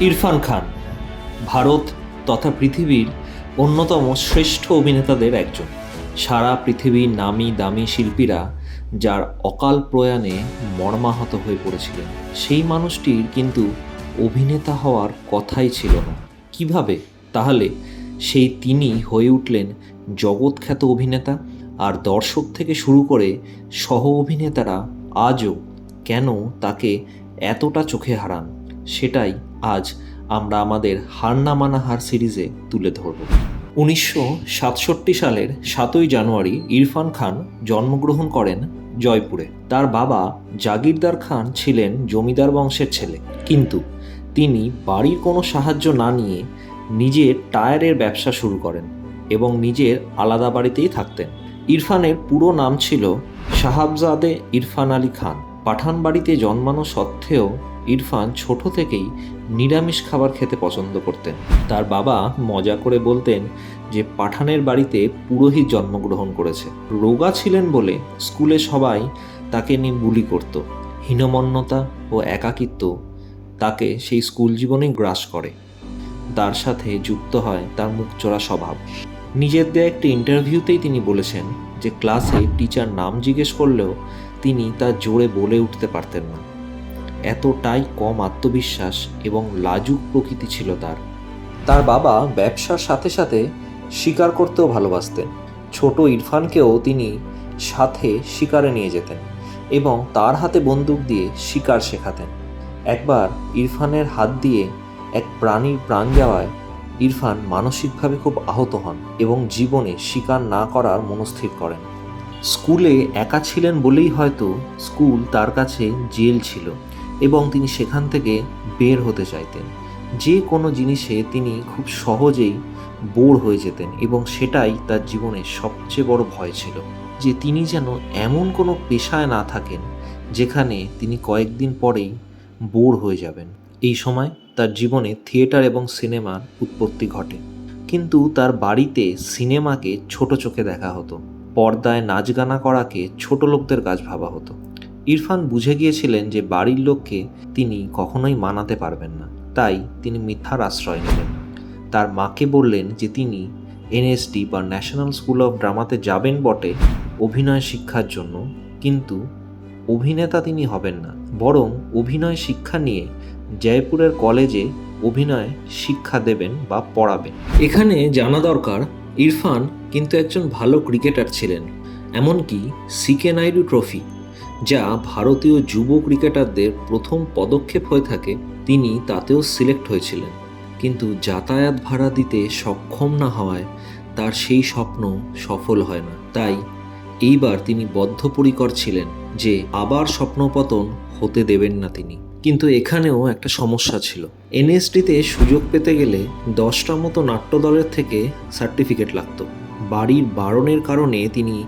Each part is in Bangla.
ইরফান খান, ভারত তথা পৃথিবীর অন্যতম শ্রেষ্ঠ অভিনেতাদের একজন। সারা পৃথিবীর নামি দামি শিল্পীরা যার অকাল প্রয়াণে মর্মাহত হয়ে পড়েছিলেন। সেই মানুষটির কিন্তু অভিনেতা হওয়ার কথাই ছিল না। কীভাবে? তাহলে সেই তিনি হয়ে উঠলেন জগৎখ্যাত অভিনেতা আর দর্শক থেকে শুরু করে সহ অভিনেতারা আজও কেন তাকে এতটা চোখে হারান? সেটাই আজ আমরা আমাদের হার না মানা হার সিরিজে তুলে ধরব। উনিশশো সাতষট্টি সালের সাতই জানুয়ারি ইরফান খান জন্মগ্রহণ করেন জয়পুরে। তার বাবা জাগিরদার খান ছিলেন জমিদার বংশের ছেলে। কিন্তু তিনি বাড়ির কোনো সাহায্য না নিয়ে নিজের টায়ারের ব্যবসা শুরু করেন এবং নিজের আলাদা বাড়িতেই থাকতেন। ইরফানের পুরো নাম ছিল শাহাবজাদে ইরফান আলী খান। পাঠান বাড়িতে জন্মানো সত্ত্বেও ইরফান ছোট থেকেই নিরামিষ খাবার খেতে পছন্দ করতেন। তার বাবা মজা করে বলতেন যে পাঠানের বাড়িতে পুরোহিত জন্মগ্রহণ করেছে। রোগা ছিলেন বলে স্কুলে সবাই তাকে নিয়ে বুলি করত। হীনমন্যতা ও একাকিত্ব তাকে সেই স্কুল জীবনে গ্রাস করে। তার সাথে যুক্ত হয় তার মুখচোরা স্বভাব। নিজের দেয়া একটি ইন্টারভিউতেই তিনি বলেছেন যে ক্লাসে টিচার নাম জিজ্ঞেস করলেও তিনি তা জোরে বলে উঠতে পারতেন না। এতটাই কম আত্মবিশ্বাস এবং লাজুক প্রকৃতি ছিল তার। তার বাবা ব্যবসার সাথে সাথে শিকার করতেও ভালোবাসতেন। ছোট ইরফানকেও তিনি সাথে শিকারে নিয়ে যেতেন এবং তার হাতে বন্দুক দিয়ে শিকার শেখাতেন। একবার ইরফানের হাত দিয়ে এক প্রাণীর প্রাণ যাওয়ায় ইরফান মানসিকভাবে খুব আহত হন এবং জীবনে শিকার না করার মনস্থির করেন। স্কুলে একা ছিলেন বলেই হয়তো স্কুল তার কাছে জেল ছিল। এবং তিনি সেখান থেকে বের হতে চাইতেন। যে কোনো জিনিসে তিনি খুব সহজেই বোর হয়ে যেতেন এবং সেটাই তার জীবনের সবচেয়ে বড় ভয় ছিল যে তিনি যেন এমন কোনো পেশায় না থাকেন যেখানে তিনি কয়েকদিন পরেই বোর হয়ে যাবেন। এই সময় তার জীবনে থিয়েটার এবং সিনেমার উৎপত্তি ঘটে। কিন্তু তার বাড়িতে সিনেমাকে ছোট চোখে দেখা হতো। পর্দায় নাচ গানা করাকে ছোট লোকদের কাজ ভাবা হতো। ইরফান বুঝে গিয়েছিলেন যে বাড়ির লোককে তিনি কখনোই মানাতে পারবেন না। তাই তিনি মিথ্যার আশ্রয় নিলেন তার মাকে বললেন যে তিনি এনএসডি বা ন্যাশনাল স্কুল অফ ড্রামাতে যাবেন বটে অভিনয় শিক্ষার জন্য, কিন্তু অভিনেতা তিনি হবেন না। বরং অভিনয় শিক্ষা নিয়ে জয়পুরের কলেজে অভিনয় শিক্ষা দেবেন বা পড়াবেন। এখানে জানা দরকার, ইরফান কিন্তু একজন ভালো ক্রিকেটার ছিলেন, এমনকি সিকে নাইডু ট্রফি। যা ভারতীয় যুব ক্রিকেটারদের প্রথম পদক্ষেপ হয়ে থাকে, তিনি তাতেও সিলেক্ট হয়েছিলেন। কিন্তু যাতায়াত ভাড়া দিতে সক্ষম না হওয়ায় তার সেই স্বপ্ন সফল হয় না। তাই এইবার তিনি বদ্ধপরিকর ছিলেন যে আবার স্বপ্নপতন হতে দেবেন না তিনি। কিন্তু এখানেও একটা সমস্যা ছিল। এনএসডিতে সুযোগ পেতে গেলে দশটা মতো নাট্যদলের থেকে সার্টিফিকেট লাগতো। বাড়ির বারণের কারণে তিনি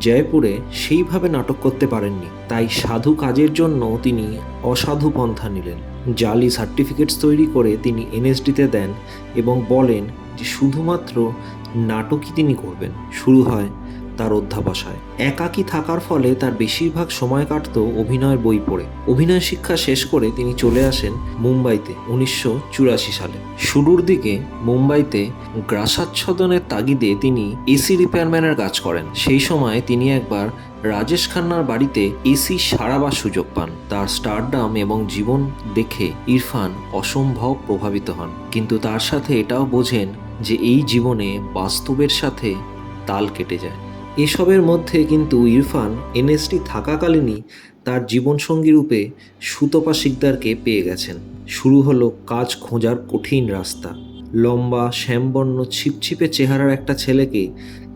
জয়পুরে সেইভাবে নাটক করতে পারেননি। তাই সাধু কাজের জন্য তিনি অসাধু পন্থা নিলেন। জালি সার্টিফিকেটস তৈরি করে তিনি এনএসডিতে দেন এবং বলেন যে শুধুমাত্র নাটকই তিনি করবেন। শুরু হয় তার অধ্যাবসায়। একাকী থাকার ফলে তার বেশিরভাগ সময় কাটত অভিনয়ের বই পড়ে। অভিনয় শিক্ষা শেষ করে তিনি চলে আসেন মুম্বাইতে উনিশশো চুরাশি সালে। শুরুর দিকে মুম্বাইতে গ্রাসাচ্ছদনের তাগিদে তিনি এসি রিপেয়ারম্যানের কাজ করেন। সেই সময় তিনি একবার রাজেশ খান্নার বাড়িতে এসি সারাবার সুযোগ পান। তার স্টারডাম এবং জীবন দেখে ইরফান অসম্ভব প্রভাবিত হন। কিন্তু তার সাথে এটাও বোঝেন যে এই জীবনে বাস্তবের সাথে তাল কেটে যায়। এসবের মধ্যে কিন্তু ইরফান এনএসটি থাকাকালীনই তার জীবনসঙ্গী রূপে সুতপা শিকদারকে পেয়ে গেছেন। শুরু হলো কাজ খোঁজার কঠিন রাস্তা। লম্বা, শ্যামবর্ণ, ছিপছিপে চেহারার একটা ছেলেকে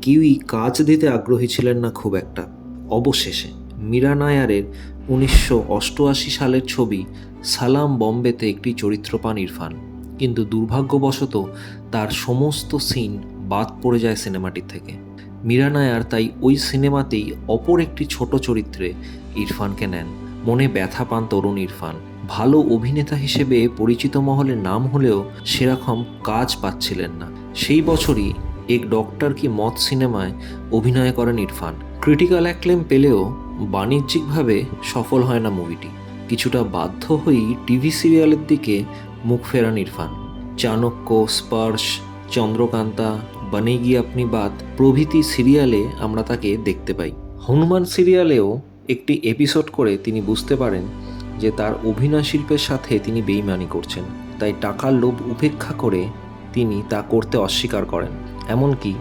কেউই কাজ দিতে আগ্রহী ছিলেন না খুব একটা। অবশেষে মীরা নায়ারের উনিশশো অষ্টআশি সালের ছবি সালাম বম্বেতে একটি চরিত্র পান ইরফান। কিন্তু দুর্ভাগ্যবশত তার সমস্ত সিন বাদ পড়ে যায় সিনেমাটির থেকে। মীরা নায়ার তাই ওই সিনেমাতেই অপর একটি ছোট চরিত্রে ইরফানকে নেন। মনে ব্যথা পান তরুণ ইরফান। ভালো অভিনেতা হিসেবে পরিচিত মহলে নাম হলেও সেরকম কাজ পাচ্ছিলেন না। সেই বছরই এক ডক্টর কি মত সিনেমায় অভিনয় করেন ইরফান। ক্রিটিক্যাল অ্যাক্লেম পেলেও বাণিজ্যিকভাবে সফল হয় না মুভিটি। কিছুটা বাধ্য হয়েই টিভি সিরিয়ালের দিকে মুখ ফেরান ইরফান। চাণক্য, স্পর্শ, চন্দ্রকান্তা বনেগি আপনি বাত প্রভৃতি সিরিয়ালে আমরা তাকে দেখতে পাই। হনুমান সিরিয়ালেও একটি এপিসোড করে তিনি বুঝতে পারেন যে তার অভিনয় শিল্পের সাথে তিনি বেইমানি করছেন। তাই টাকার লোভ উপেক্ষা করে তিনি তা করতে অস্বীকার করেন। এমনকি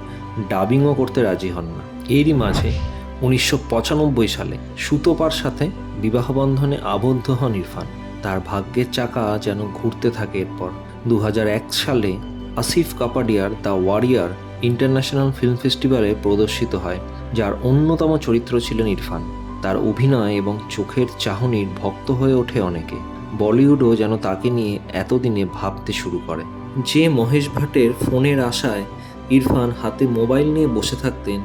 ডাবিংও করতে রাজি হন না। এরই মাঝে উনিশশো পঁচানব্বই সালে সুতোপার সাথে বিবাহবন্ধনে আবদ্ধ হন ইরফান। তার ভাগ্যের চাকা যেন ঘুরতে থাকে এরপর। দু হাজার এক সালে আসিফ কাপাডিয়ার দ্য ওয়ারিয়ার ইন্টারন্যাশনাল ফিল্ম ফেস্টিভ্যালে প্রদর্শিত হয়, যার অন্যতম চরিত্র ছিলেন ইরফান। তার অভিনয় এবং চোখের চাহনির ভক্ত হয়ে ওঠে অনেকে। বলিউডও যেন তাকে নিয়ে এতদিনে ভাবতে শুরু করে। যে মহেশ ভাটের ফোনের আশায় ইরফান হাতে মোবাইল নিয়ে বসে থাকতেন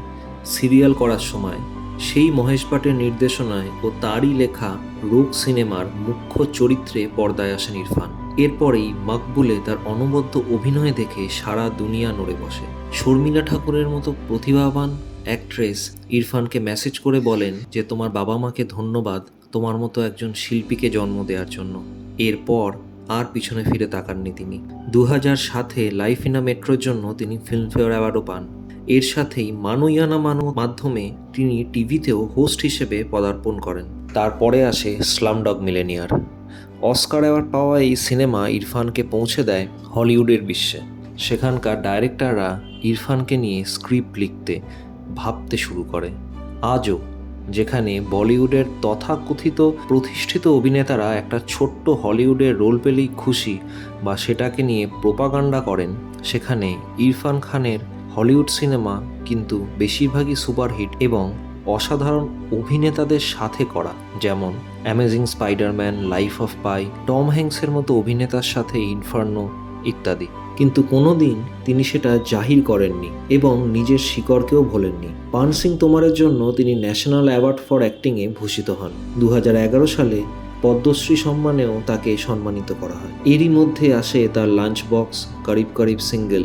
সিরিয়াল করার সময়, সেই মহেশ ভাটের নির্দেশনায় ও তারই লেখা রোগ সিনেমার মুখ্য চরিত্রে পর্দায় আসেন ইরফান। এরপরেই মকবুলে তার অনবদ্য অভিনয় দেখে সারা দুনিয়া নড়ে বসে। শর্মিলা ঠাকুরের মতো প্রতিভাবান অ্যাক্ট্রেস ইরফানকে মেসেজ করে বলেন যে, তোমার বাবা মাকে ধন্যবাদ তোমার মতো একজন শিল্পীকে জন্ম দেওয়ার জন্য। এরপর আর পিছনে ফিরে তাকাননি তিনি। দু হাজার সাতে লাইফ ইন মেট্রোর জন্য তিনি ফিল্মফেয়ার অ্যাওয়ার্ডও পান। এর সাথেই মানোয়ানা মানো মাধ্যমে তিনি টিভিতেও হোস্ট হিসেবে পদার্পণ করেন। তারপরে আসে স্লামডগ মিলেনিয়ার অস্কার অ্যাওয়ার্ড পাওয়া এই সিনেমা ইরফানকে পৌঁছে দেয় হলিউডের বিশ্বে। সেখানকার ডাইরেক্টররা ইরফানকে নিয়ে স্ক্রিপ্ট লিখতে, ভাবতে শুরু করে। আজও যেখানে বলিউডের তথাকথিত প্রতিষ্ঠিত অভিনেতারা একটা ছোট্ট হলিউডের রোল পেলেই খুশি বা সেটাকে নিয়ে প্রোপাগান্ডা করেন, সেখানে ইরফান খানের হলিউড সিনেমা কিন্তু বেশিরভাগই সুপারহিট এবং অসাধারণ অভিনেতাদের সাথে করা, যেমন amazing Spiderman life of Pi Tom হ্যাংসের মতো অভিনেতার সাথে ইনফার্নো ইত্যাদি। কিন্তু কোনোদিন তিনি সেটা জাহির করেননি এবং নিজের শিকড়কেও ভোলেননি। পান সিং তোমারের জন্য তিনি ন্যাশনাল অ্যাওয়ার্ড ফর অ্যাক্টিংয়ে ভূষিত হন। দু হাজার এগারো সালে পদ্মশ্রী সম্মানেও তাকে সম্মানিত করা হয়। এরই মধ্যে আসে তার লাঞ্চ বক্স করিব করিব সিঙ্গেল,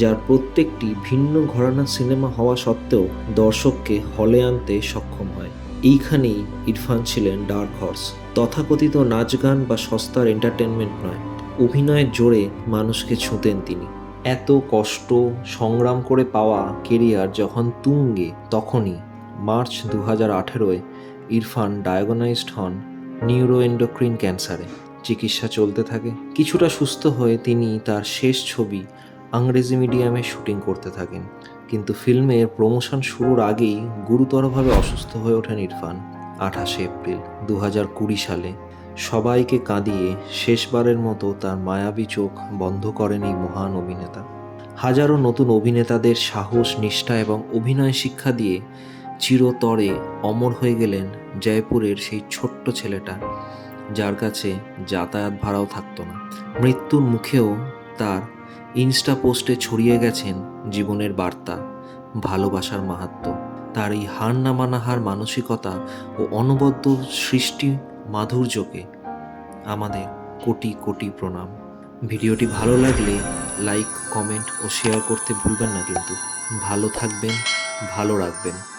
যার প্রত্যেকটি ভিন্ন ঘরানা সিনেমা হওয়া সত্ত্বেও দর্শককে হলে আনতে সক্ষম হয়। এইখানেই ইরফান ছিলেন ডার্ক হর্স তথাকথিত নাচ গান বা সস্তার এন্টারটেনমেন্ট নয়, অভিনয়ের জোরে মানুষকে ছুঁতেন তিনি। এত কষ্ট, সংগ্রাম করে পাওয়া কেরিয়ার যখন তুঙ্গে, তখনই মার্চ দু হাজার আঠেরোয় ইরফান ডায়াগনাইজড হন নিউরোএন্ডোক্রিন ক্যান্সারে চিকিৎসা চলতে থাকে। কিছুটা সুস্থ হয়ে তিনি তার শেষ ছবি আংরেজি মিডিয়ামে শুটিং করতে থাকেন। কিন্তু ফিল্মের প্রমোশন শুরুর আগেই গুরুতরভাবে অসুস্থ হয়ে ওঠেন ইরফান। আঠাশে এপ্রিল দু কুড়ি সালে সবাইকে কাঁদিয়ে শেষবারের মতো তার মায়াবী চোখ বন্ধ করেন এই মহান অভিনেতা। হাজারো নতুন অভিনেতাদের সাহস, নিষ্ঠা এবং অভিনয় শিক্ষা দিয়ে চিরতরে অমর হয়ে গেলেন জয়পুরের সেই ছোট্ট ছেলেটা, যার কাছে যাতায়াত ভাড়াও থাকতো না। মৃত্যুর মুখেও তার ইনস্টা পোস্টে ছড়িয়ে গেছেন জীবনের বার্তা, ভালোবাসার মাহাত্ম্য তার এই হার না মানাহার মানসিকতা ও অনবদ্য সৃষ্টি মাধুর্যকে আমাদের কোটি কোটি প্রণাম। ভিডিওটি ভালো লাগলে লাইক, কমেন্ট ও শেয়ার করতে ভুলবেন না কিন্তু। ভালো থাকবেন, ভালো রাখবেন।